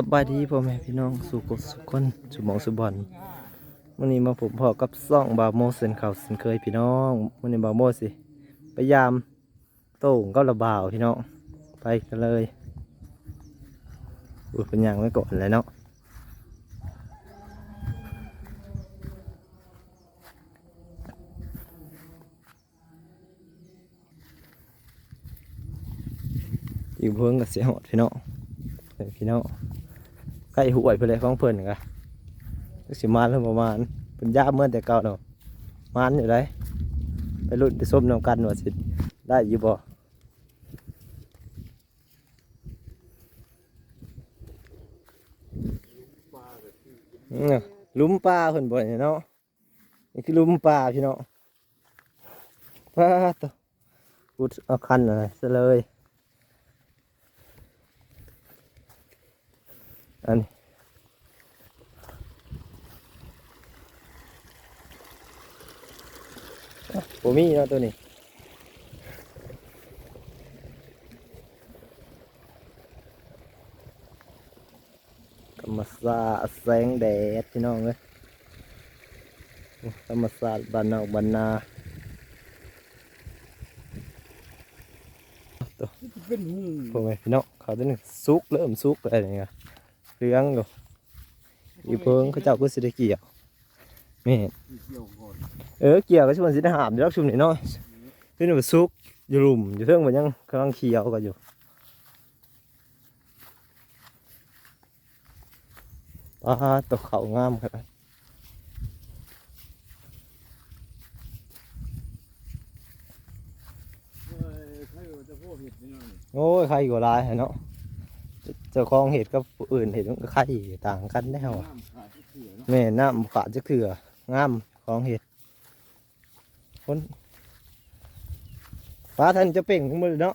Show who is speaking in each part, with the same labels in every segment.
Speaker 1: สบายดีพ่อแม่พี่น้องสุขสุขคนสุมองสุบอลวันนี้มาผมพอกับซ่องบาโมเซนเขาเซนเคยพี่น้องวันนี้บาโมสิพยายามโต้งก็ระบาวพี่น้องไปกันเลยอุ้ยเป็นอย่างไว้ก่อนเลยเนาะอยู่เพิ่งกับเสียหอดพี่น้องพี่น้อง ใกล้หวยไปเลยของเพิ่นกะสิมานแล้วประมาณเป็นยาเมื่อแต่เก่าเนาะมานอยู่ไรไปรุ่นไปส้มน้ำกันว่าสิได้อยู่บ่อืมหลุมปลาเพิ่นบ่เนี่ยเนาะนี่คือลุมปลาพี่เน้องปลาตัวพุดเอาคันอะไรซะเลย อันนี้อะผมมีเนาะตัวนี้ธรรมศาสตร์แสงแดดพี่น้องเลยธรรมศาสตร์บ้านนอกบ้านนาตัว
Speaker 2: เป็นหู
Speaker 1: พวกไงพี่น้องเขาตัวนี้สุกเริ่มสุกอะไรอย่างเงี้ย เหลืองอยู่อีเพิงเขาเจ้าก็สิได้เกี่ยวไม่เห็น
Speaker 2: เกี่ยวก่อน
Speaker 1: เออเกี่ยวก็ชวนสิได้หามอยู่แล้วชุมนี่เนาะพี่หนูซุกอยู่หลุมอยู่เทิงมันยังกำลังเคี้ยวกันอยู่ปลาตกเขางามครับ
Speaker 2: เอ้ยใครว่าจะพูดเห็ดนี่หน่อย
Speaker 1: โอ้ยใครก็ลายเนาะ เจ้าของเห็ดกับผู้อื่นเห็ดมันก็ใครต่างกันแน่วะ
Speaker 2: น้ำขาดที่เสือเนาะ
Speaker 1: แม่น้ำขาดจะเถื่องามของเห็ดคนปลาท่านจะเป่งขึ้นมาเลยเนาะ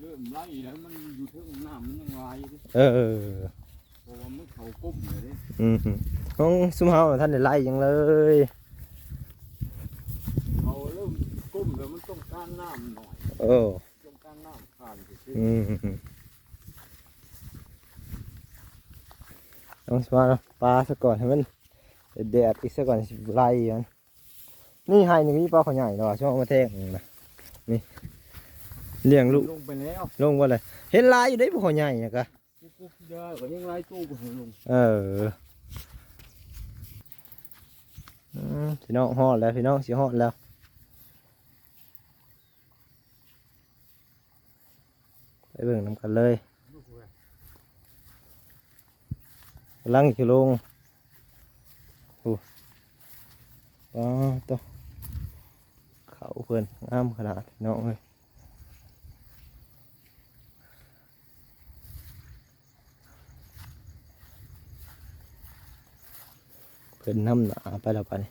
Speaker 2: เริ่มไล่แล้วมันอยู่เทิงน้ำมันยังลายอยู่ดิ
Speaker 1: เออ
Speaker 2: เพราะว่ามันเขาก้มเลยดิ
Speaker 1: อืมน้องซุมเฮาน่ะท่านได้ไล่ยังเลย
Speaker 2: เขาเริ่มก้มแล้วมันต้องการน้ำหน่อย
Speaker 1: เออ
Speaker 2: ต้องการน้ำขาดสิ
Speaker 1: อืม ต้องสมาปลาซะก่อนให้มันแดดอีกซะก่อนสิไล่มันนี่ให้นี่มีปลาขาวใหญ่เนาะช่วงเอามาแทงนะนี่เลี้ยงลูก
Speaker 2: ลงไปแล้ว
Speaker 1: ลงว่าเลยเห็นลายอยู่ได้ปลาขาวใหญ่นะกะ
Speaker 2: กุ๊กกุ๊กเด้อก็ยังไล่ตู้ไปลง
Speaker 1: เอออืมพี่น้องฮอดแล้วพี่น้องสิฮอดแล้วไปเบิ่งนำกันเลย กำลังอยู่ลงโอ้อ๋อตัวเขาเพื่อนงามขนาดน้องเลยเพื่อนน้ำหนาไปแล้วไปนี่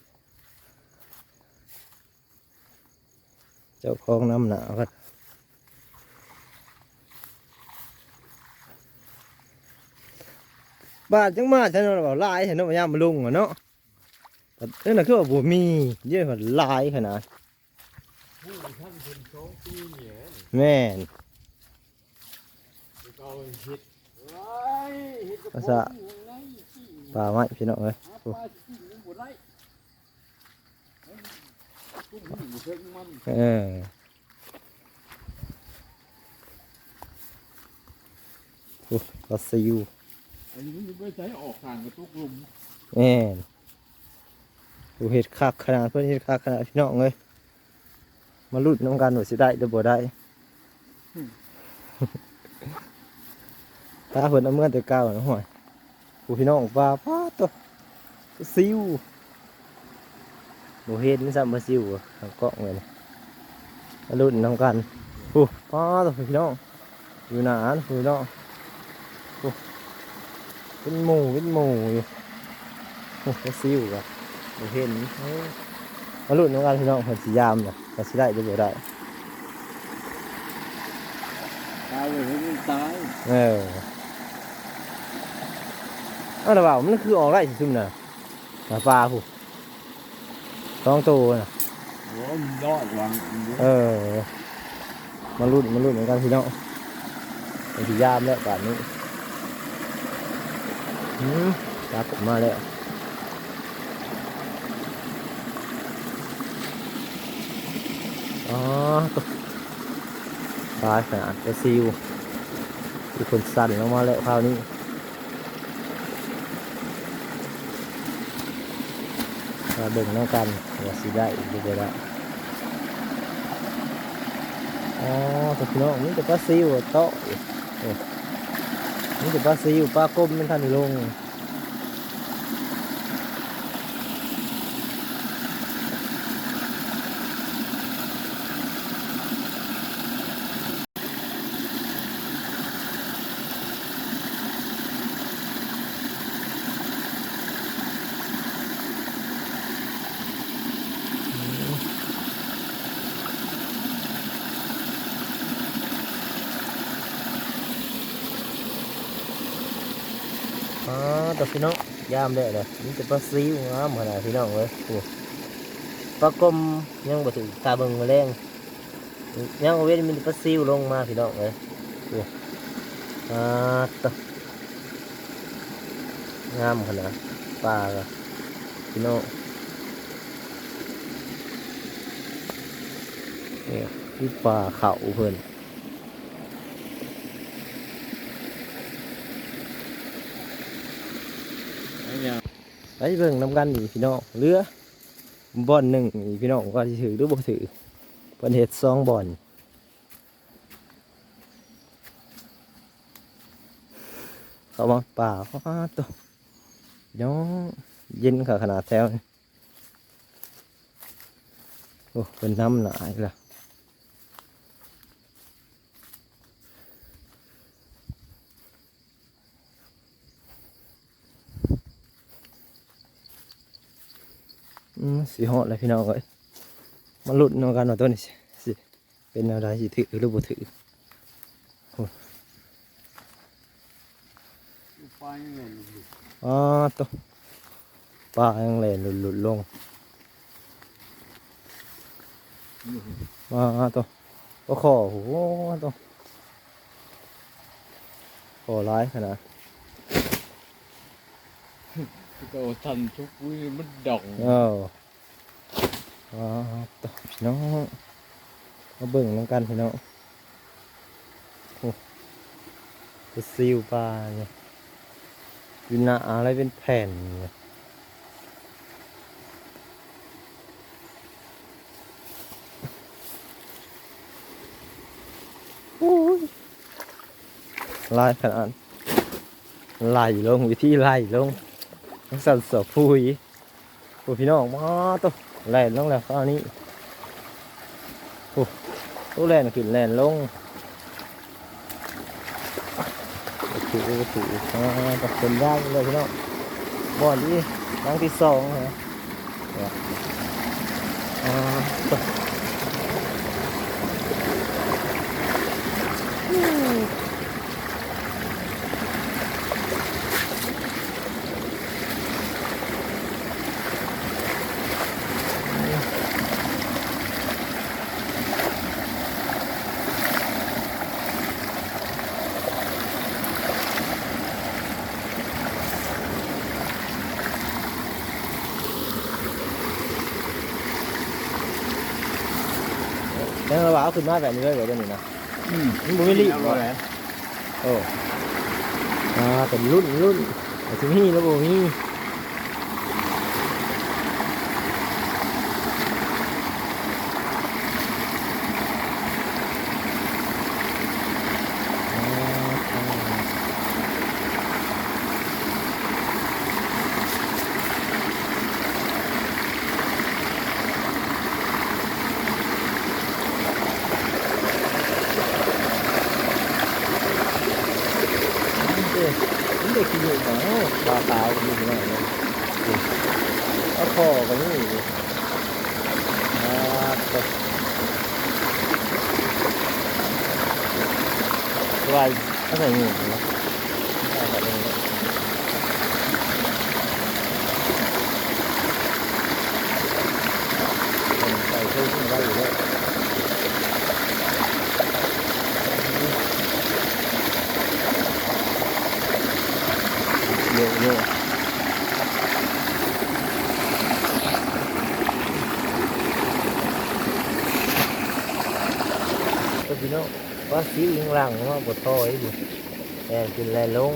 Speaker 1: เจ้าของน้ำหนาก็ บานจังมาฉันว่าบอกลายเห็นเนายามมาลุงอะเนาะแต่นั่นะคือว่าบ่มีเยอะกว่าลายขนาด
Speaker 2: เป็นสองปีเนี่ย
Speaker 1: แม่นภาษา
Speaker 2: งไล่ที่
Speaker 1: ป่าไม้พี่น้องเอ้ย
Speaker 2: หาปลาที่ยังบ่ไล่กุ้งนี่อยู่เทิงมัน
Speaker 1: เออโอ้ปลาซิว
Speaker 2: อันนี้มันไม่ใช้ออกทางกระตุกลุม
Speaker 1: แม่นดูเห็ดคักขนาดเพื่อนเห็ดคักขนาดพี่น้องเลยมาลุ้นน้องกันหน่อยสิได้หรือบ่ได้ตาเพิ่นเอาเมื่อแต่เก่านะห่วยผู้พี่น้องว่าป้าตัวซิวบ่เห็นซ้ำบ่ซิวอะทางกล้องเลยนี่มาลุ้นน้องกันผู้ป้าตัวพี่น้องอยู่หนานพี่น้องผู้ เป็นหมู่เป็นหมู่อยู่โอ้บ่ซิวอะบ่เห็นเอ้ยมาลุ้นน้องกันพี่น้องเพิ่นสิยามน่ะว่าสิได้หรือบ่ได้
Speaker 2: ตายเลยมันตาย
Speaker 1: เออเอาแต่ว่ามันคือออกได้ซุ่มน่ะหาปลาผู้สองตัวน่ะ
Speaker 2: โอ้มันรอดวาง
Speaker 1: เออมาลุ้นมาลุ้นเหมือนกันพี่น้องเป็นที่ยามแล้วป่านนี้อืม จับมาแล้วอ๋อตัวปลาขนาดกระซิวมีคนสั่นลงมาแล้วคราวนี้มาเบิ่งน้องกันว่าสิได้อีกหรือบ่ได้อ๋อตัวน้องนี่จะปลาซิวโตะ นี่จะปลาซิวปลากลมเป็นทันลง อ๋อตัวพี่น้องยามได้เลยนี่จะปลาซิวงามขนาดพี่น้องเลยโอ้ปลากลมยังบ่ถึงตาเบิ่งมาแรงยังเว้นมีปลาซิวลงมาพี่น้องเลยโอ้อ่าตงามขนาดปลากพี่น้องนี่ปลาเข่าเพิ่น
Speaker 2: ไอ้เนี่ย
Speaker 1: ไปเบิ่งน้ำกันนี่พี่น้องเรือบ่อนหนึ่งพี่น้องก็ถือหรือบ่ถือเพิ่นเฮ็ดสองบ่อนเข้ามาป่าเขาตัวน้องเย็นค่ะขนาดแถวโอ้เป็นน้ำหนาอีกและอืม สีหอดเลยพี่น้องเอ้ยมาลุ้นเอากันว่าตัวนี้สิสิเป็นอะไรสิถือหรือบ่ถือ
Speaker 2: ปลายังไงมันอยู่
Speaker 1: อ๋อตัวปลายังแหล่นหลุดๆลงมาตัวก็ขอโอ้โหตัวขอร้ายขนาด
Speaker 2: ก็ทันทุกวิมันดอง
Speaker 1: เออ อ๋อพี่น้องมาเบิ่งน้ำกันพี่น้องโอ้จะซิวปลาเนี่ยอยู่หนาอะไรเป็นแผ่นเนี่ยโอ้ยลายขนาดไหลลงวิธีไหลลงสั่นเสือพุยโอ้พี่น้องมาตัว แล่นลงแล้วคราวนี้โอ้ตัวแล่นขึ้นแล่นลงถูกถูอ่าตัดเป็นย่างเลยพี่น้องบ่อนที่ครั้งที่สองนะอ่า แล้วเราเอาขึ้นมาแบบนี้เลยเดี๋ยวตัวนี้นะ
Speaker 2: อืม
Speaker 1: มันบ่ไม่รีบ
Speaker 2: เอา
Speaker 1: บ่
Speaker 2: ไว้
Speaker 1: โอ้อ่าเป็นรุ่นรุ่นแต่ถึงนี่แล้วบ่มีอ่าอ่านี่เด้นี่เด็กกินอยู่เนาะปลาขาวก็มีอยู่ไหนเนี่ย เอาคอก็มีอยู่อ่าตัวตัวอะไรอะไรเงี้ยเนาะอะไรแบบนี้เป็นใส่ตู้ขึ้นไว้อยู่แล้วเยอะเยอะก็พี่น้องว่า ซิวยังหลังว่าบดต่อยอยู่แอนขึ้นแลลง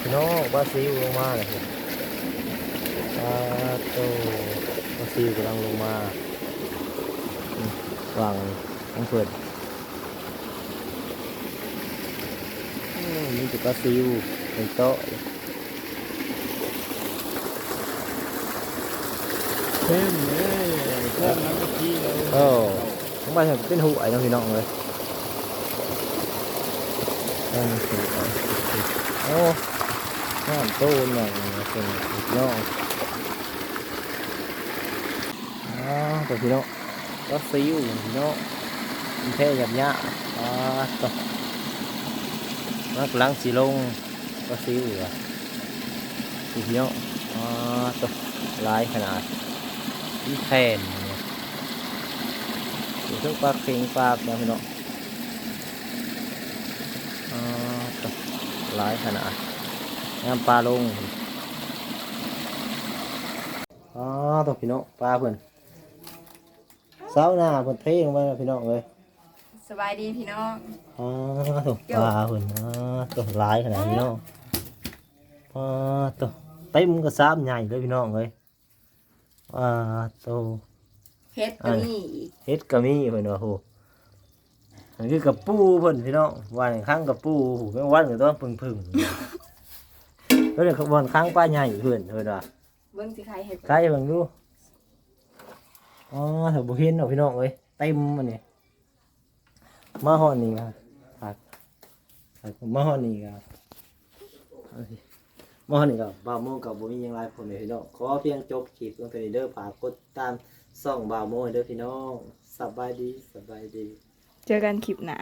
Speaker 1: พี่น้องว่าซิวลงมาเลยปลาโตว่าซิวกำลังลงมาวางของเปิดอืมมีแต่ปลาซิวเป็นโต๊ะ
Speaker 2: เพิ่มเลยเพิ่มน้ำเมื่อกี้เลย
Speaker 1: เออทั้งบ้านเป็นหูไอ้น้องพี่น้องเลย เป็นหูไอ้โอ้น้ำตู้หน่อยเป็นพี่น้องอ๋อตัวพี่น้องปลาซิวพี่น้องมันแค่หยาบหยาอ่าตัวนักลังสีลงปลาซิวเหรอพี่น้องอ่าตัวลายขนาดที่แผ่นเนี่ยอยู่ ทุกปลาเค็งปลาเนี่ยพี่น้องอ่าตัวหลายขนาดน้ำปลาลงอ๋อตัวพี่น้องปลาเพิ่นเสาหน้าเพิ่นเทลงไปพี่น้องเลย
Speaker 3: สบายดีพี่น้อง
Speaker 1: อ๋อตัวปลาเพิ่นอ๋อตัวหลายขนาดพี่น้องอ๋อตัวเต็มกระซามใหญ่เลยพี่น้องเลยอ่าตัว
Speaker 3: เฮ็ดก็มีอีก
Speaker 1: เฮ็ดก็มีเพิ่นว่าโหอันนี้กับปูเพิ่นพี่น้องวันข้างกับปูโหแม่งวันก็ต้องพึ่งพึ่งๆแล้วเดี๋ยววันข้างป้าใหญ่เพิ่นเพิ่นว่า
Speaker 3: เบิ่งสิใครเฮ็ด
Speaker 1: ใครเบิ่งดูอ๋อถ้าบ่เห็นเนาะพี่น้องเอ้ยเต็มอันนี้มาฮอดนี่ครับครับครับมาฮอดนี่ครับเอาสิมาฮอดนี่ครับบ่าวโมกับบ่มีหยังหลายคนเลยพี่น้องขอเพียงจบคลิปลงไปนี่เด้อฝากกดตาม ส่องบ่าวโมให้เด้อพี่น้องสบายดีสบายดี
Speaker 3: เจอกันคลิปหน้า